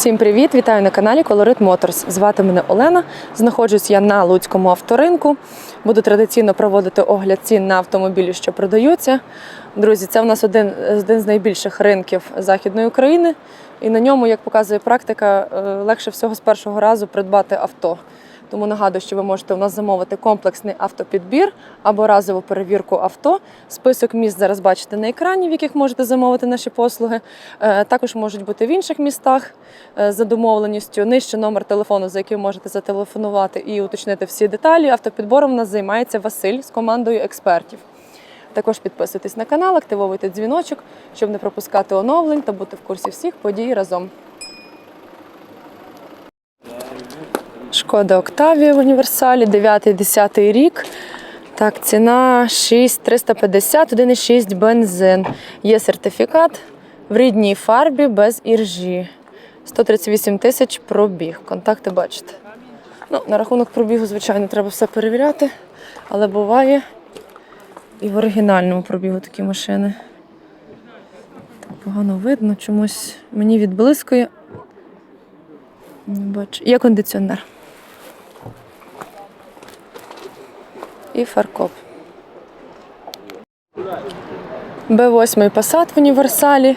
Всім привіт! Вітаю на каналі Colorit Motors. Звати мене Олена. Знаходжусь я на Луцькому авторинку. Буду традиційно проводити огляд цін на автомобілі, що продаються. Друзі, це в нас один, один з найбільших ринків Західної України. І на ньому, як показує практика, е, легше всього з першого разу придбати авто. Тому нагадую, що ви можете у нас замовити комплексний автопідбір або разову перевірку авто. Список міст зараз бачите на екрані, в яких можете замовити наші послуги. Е, Також можуть бути в інших містах е, за домовленістю. Нижче номер телефону, за яким можете зателефонувати і уточнити всі деталі. Автопідбором у нас займається Василь з командою експертів. Також підписуйтесь на канал, активовуйте дзвіночок, щоб не пропускати оновлень та бути в курсі всіх подій разом. Шкода Октавія в універсалі, 9-10 рік. Так, ціна 6350, 1,6 бензин. Є сертифікат в рідній фарбі без іржі. 138 тисяч пробіг. Контакти бачите. Ну, на рахунок пробігу, звичайно, треба все перевіряти, але буває і в оригінальному пробігу такі машини. Так погано видно, чомусь мені відблискує. Не бачу. Є кондиціонер. І фаркоп. Б8 Passat в універсалі.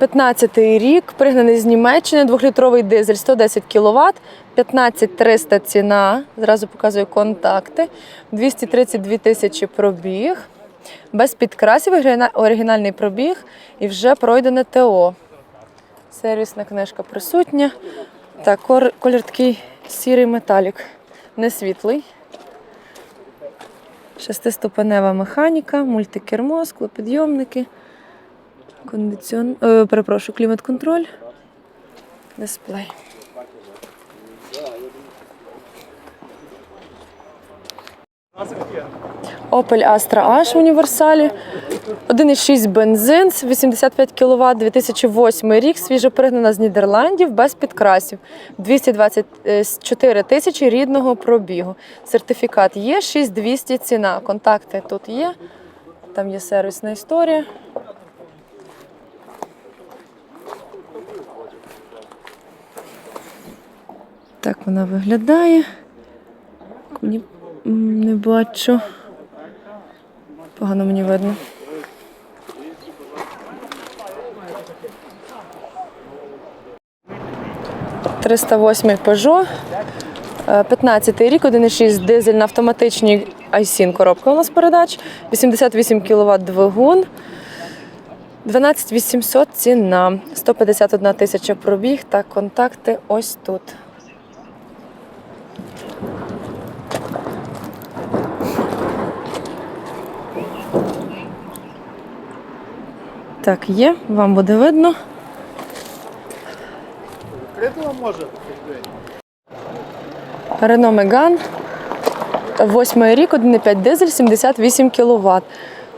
15-й рік, пригнаний з Німеччини, 2-літровий дизель, 110 кВт, 15300 ціна. Зразу показую контакти. 232 тисячі пробіг. Без підкрасів, оригінальний пробіг і вже пройдене ТО. Сервісна книжка присутня. Так, колір такий сірий металік, не світлий. Шестиступенева механіка, мультикермо, склопідйомники, кондиціон... е, перепрошую, клімат-контроль, дисплей. Opel Astra H в універсалі. 1,6 бензин, 85 кВт, 2008 рік, свіжопригнана з Нідерландів, без підкрасів. 224 тисячі рідного пробігу. Сертифікат є, 6200 ціна. Контакти тут є. Там є сервісна історія. Так вона виглядає. Не бачу. Погано мені видно. «308 Peugeot, е, 15 рік, 1,6 дизель на автоматичній Айсін коробка у нас передач, 88 кВт двигун, 12 800 ціна, 151 тисяча пробіг та контакти ось тут. Так, є, вам буде видно. Рено Меган. Восьмий рік, 1,5 дизель, 78 кВт.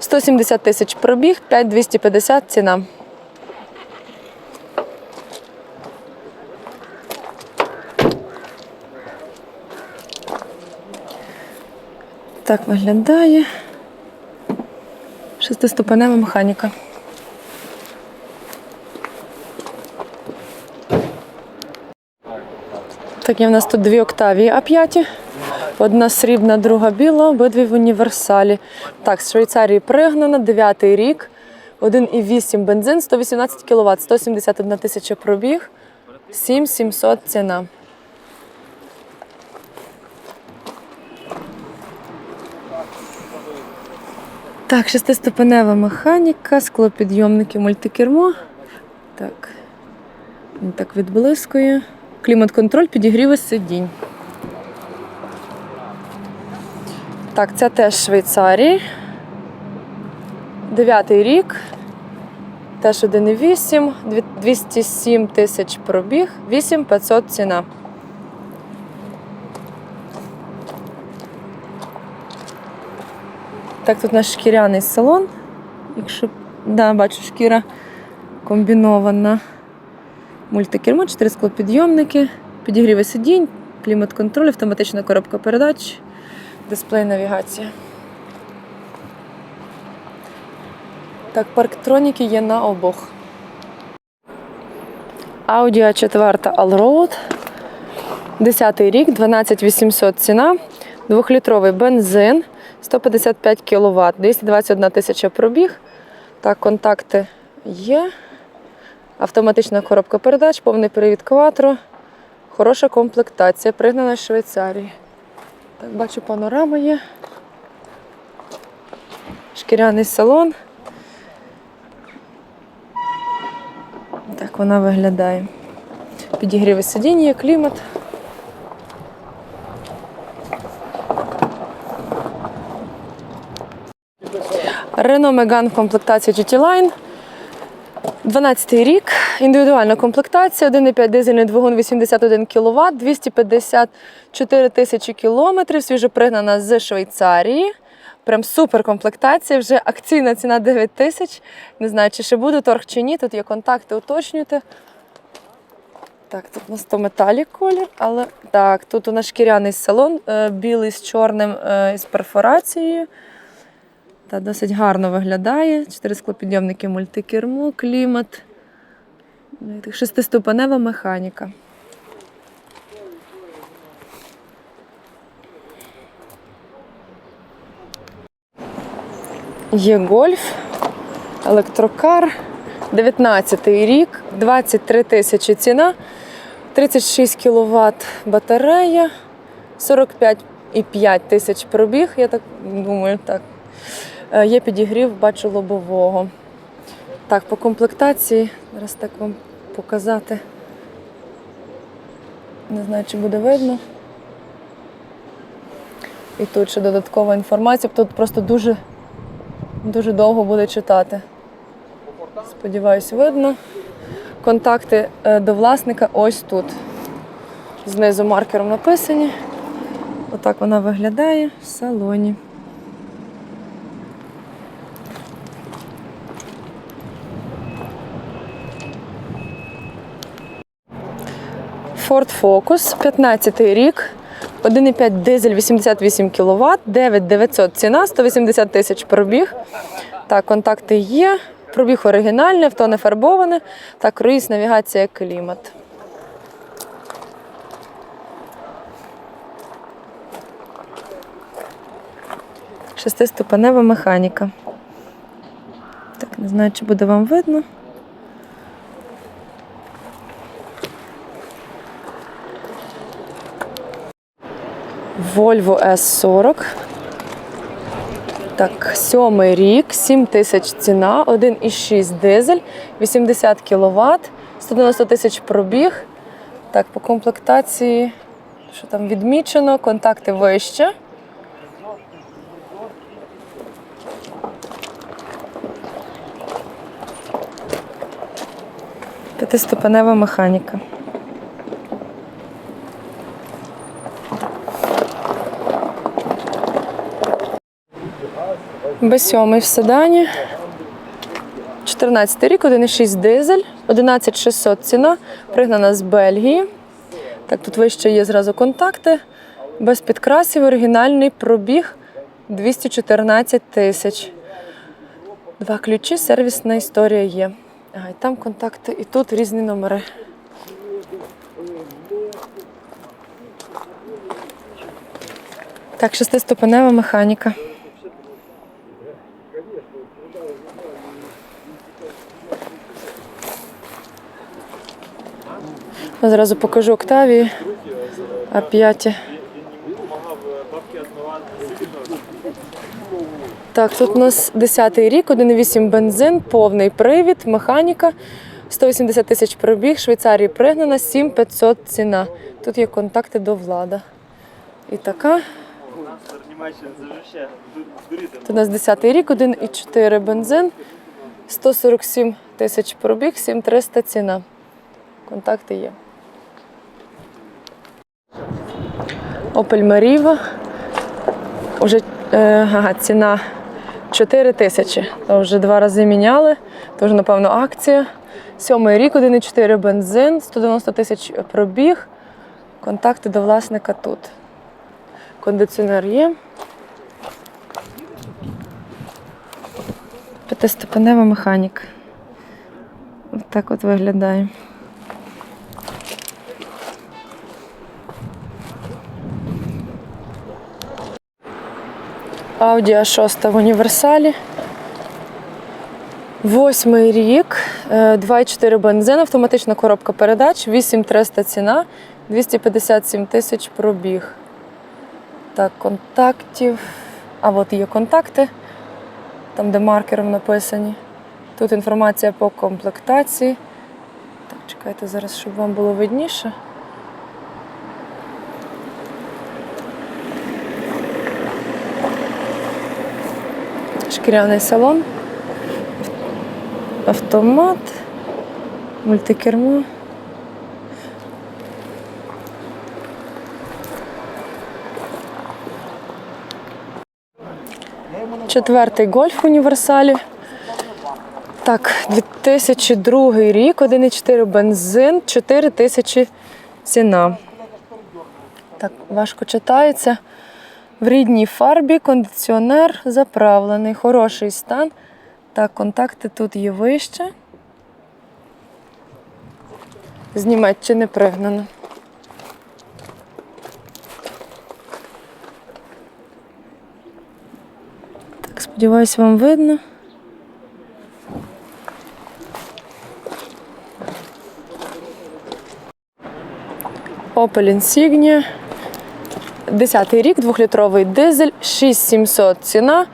170 тисяч пробіг, 5250 ціна. Так виглядає. Шестиступенева механіка. Так, є в нас тут дві Октавії А5. Одна срібна, друга біла, обидві в універсалі. Так, з Швейцарії пригнана, 9 рік, 1,8 бензин, 118 кВт, 171 тисяча пробіг, 7700 ціна. Так, шестиступенева механіка, склопідйомники, мультикермо. Так, він так відблискує. Клімат-контроль, підігріви сидінь. Так, це теж Швейцарії. Дев'ятий рік. Теж 1,8, дві- 207 тисяч пробіг, 8500 ціна. Так, тут наш шкіряний салон. Якщо да, бачу, шкіра комбінована. Мультикермо, 4 склопідйомники, підігріви сидінь, клімат-контроль, автоматична коробка передач, дисплей навігація. Так, парктроніки є на обох. Audi a 4 Allroad. 10 рік, 12800 ціна. Двохлітровий бензин, 155 кВт, 221 тисяча пробіг. Так, контакти є. Автоматична коробка передач, повний привід кватро. Хороша комплектація, пригнана з Швейцарії. Так, бачу, панорама є. Шкіряний салон. Так вона виглядає. Підігріви сидіння, клімат. Renault Megane в комплектації GT Line. 12 рік, індивідуальна комплектація, 1,5 дизельний двигун 81 кВт, 254 тисячі кілометрів, свіжопригнана з Швейцарії. Прям супер комплектація, вже акційна ціна 9 тисяч. Не знаю, чи ще буде торг чи ні. Тут є контакти, уточнюйте. Так, тут у нас то металік колір, але так, тут у нас шкіряний салон, е, білий з чорним е, із перфорацією. Та досить гарно виглядає. Чотири склопідйомники мультикермо, клімат. Ну, Шестиступенева механіка. Є гольф, електрокар, 19 рік, 23 тисячі ціна, 36 кВт батарея, 45,5 тисяч пробіг, я так думаю, так. Е, Є підігрів, бачу лобового. Так, по комплектації, зараз так вам показати. Не знаю, чи буде видно. І тут ще додаткова інформація. Тут просто дуже, дуже довго буде читати. Сподіваюсь, видно. Контакти е, до власника ось тут. Знизу маркером написані. Отак вона виглядає в салоні. Ford Focus, 15 рік, 1,5 дизель 88 кВт, 9900 ціна, 180 тисяч пробіг. Так, контакти є. Пробіг оригінальний, авто не фарбоване. Так, круїз, навігація, клімат. Шестиступенева механіка. Так, не знаю, чи буде вам видно. Volvo S40. Так, сьомий рік, 7 тисяч ціна, 1,6 дизель, 80 кВт, 190 тисяч пробіг. Так, по комплектації, що там відмічено, контакти вище. П'ятиступенева механіка. Б7 в седані. 14 рік, 1,6 дизель, 11600 ціна, пригнана з Бельгії. Так, тут вище є зразу контакти. Без підкрасів, оригінальний пробіг 214 тисяч. Два ключі, сервісна історія є. Ага, і там контакти, і тут різні номери. Так, шестиступенева механіка. Я зразу покажу Октавії. А5. Так, тут у нас 10-й рік, 1,8 бензин, повний привід, механіка, 180 тисяч пробіг, Швейцарії пригнана, 7500 ціна. Тут є контакти до влада. І така. Тут у нас 10 рік, 1,4 бензин, 147 тисяч пробіг, 7300 ціна. Контакти є. Opel Meriva. Уже е, ага, ціна 4 тисячі. Вже два рази міняли. Тож, напевно, акція. Сьомий рік, 1,4 бензин, 190 тисяч пробіг. Контакти до власника тут. Кондиціонер є. П'ятиступенева механіка. Ось так от виглядає. Audi 6 в універсалі. Восьмий рік, е, 2,4 бензин, автоматична коробка передач, 8300 ціна, 257 тисяч пробіг. Так, контактів. А от є контакти там, де маркером написані. Тут інформація по комплектації. Так, чекайте зараз, щоб вам було видніше. Шкіряний салон, автомат, мультикермо. Четвертий гольф в універсалі. Так, 2002 рік, 1,4 бензин, 4 тисячі ціна. Так, важко читається. В рідній фарбі, кондиціонер заправлений, хороший стан. Так, контакти тут є вище. З Німеччини пригнано. Так, сподіваюсь, вам видно. Opel Insignia. 10 рік, двохлітровий дизель, 6700 ціна.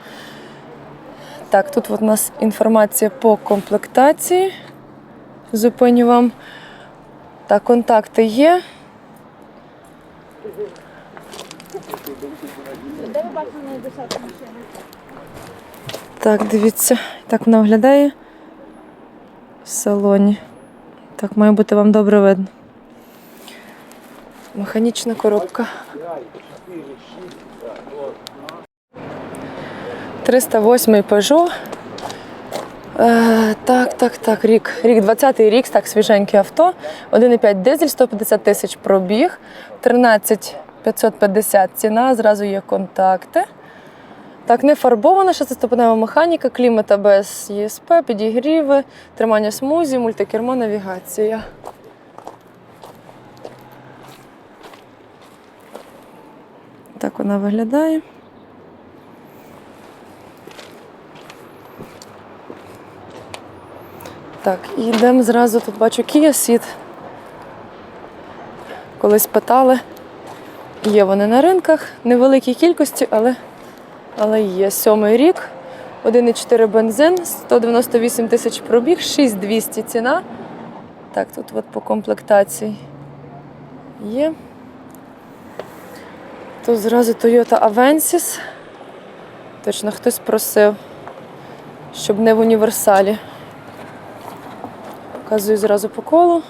Так, тут от у нас інформація по комплектації. Зупиню вам. Так, контакти є. Так, дивіться, так вона виглядає в салоні. Так, має бути вам добре видно. Механічна коробка. 308 Peugeot. Е, так, так, так, рік. Рік 20-й рік, так, свіженьке авто. 1,5 дизель, 150 тисяч пробіг, 13 550 ціна, зразу є контакти. Так, не фарбована, шестиступенева механіка, клімат без ЄСП, підігріви, тримання смузі, мультикермо, навігація. Так вона виглядає. Так, і йдемо зразу. Тут бачу Kia Ceed. Колись питали. Є вони на ринках, невеликій кількості, але, але є. Сьомий рік, 1,4 бензин, 198 тисяч пробіг, 6200 ціна. Так, тут от по комплектації є. Тут зразу Toyota Avensis. Точно хтось просив, щоб не в універсалі. Показую зразу по колу.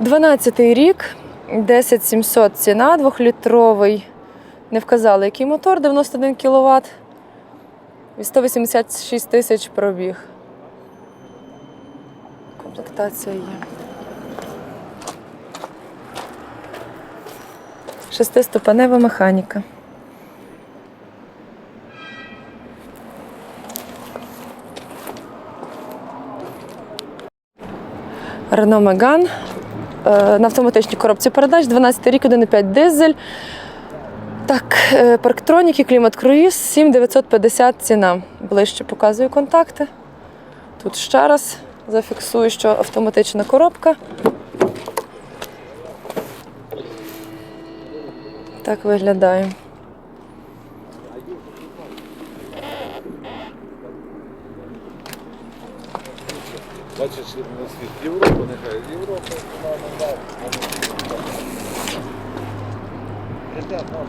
12-й рік, 10700 ціна, двохлітровий. Не вказали, який мотор, 91 кВт. І 186 тисяч пробіг. Комплектація є. Шестиступенева механіка. Megane е, на автоматичній коробці передач, 12 рік, 1,5 дизель. Так, е, парктроніки, клімат круїз, 7950 ціна. Ближче показую контакти. Тут ще раз зафіксую, що автоматична коробка. Так виглядає. Бачиш, Європа, нехай Європа, вона не нам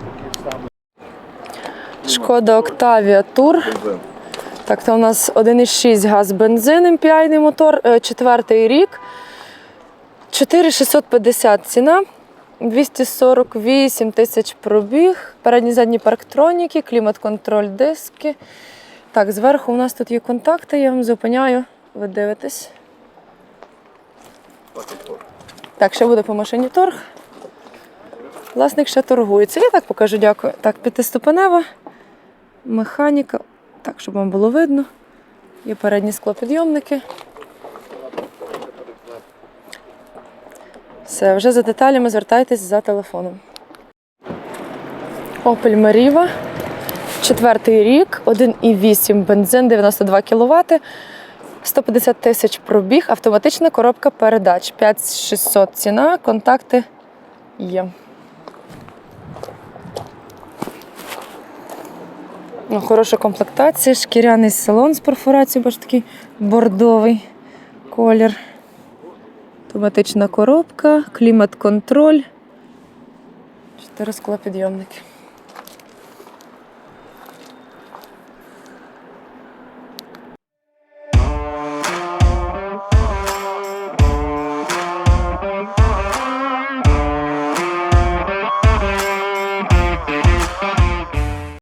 Шкода Octavia Tour. Так, це у нас 1,6 газ бензин, MPI мотор, е, четвертий рік. 4650 ціна. 248 тисяч пробіг, передні задні парктроніки, клімат-контроль, диски. Так, зверху у нас тут є контакти, я вам зупиняю, ви дивитесь. Так, ще буде по машині торг. Власник ще торгується. Я так покажу, дякую. Так, п'ятиступенева механіка. Так, щоб вам було видно. Є передні склопідйомники. Все, вже за деталями звертайтесь за телефоном. Opel Meriva. Четвертий рік, 1,8 бензин, 92 кВт, 150 тисяч пробіг, автоматична коробка передач. 5600 ціна, контакти є. Ну, Хороша комплектація, шкіряний салон з перфорацією, бачите, такий бордовий колір. Автоматична коробка, клімат-контроль. Чотири склопідйомники.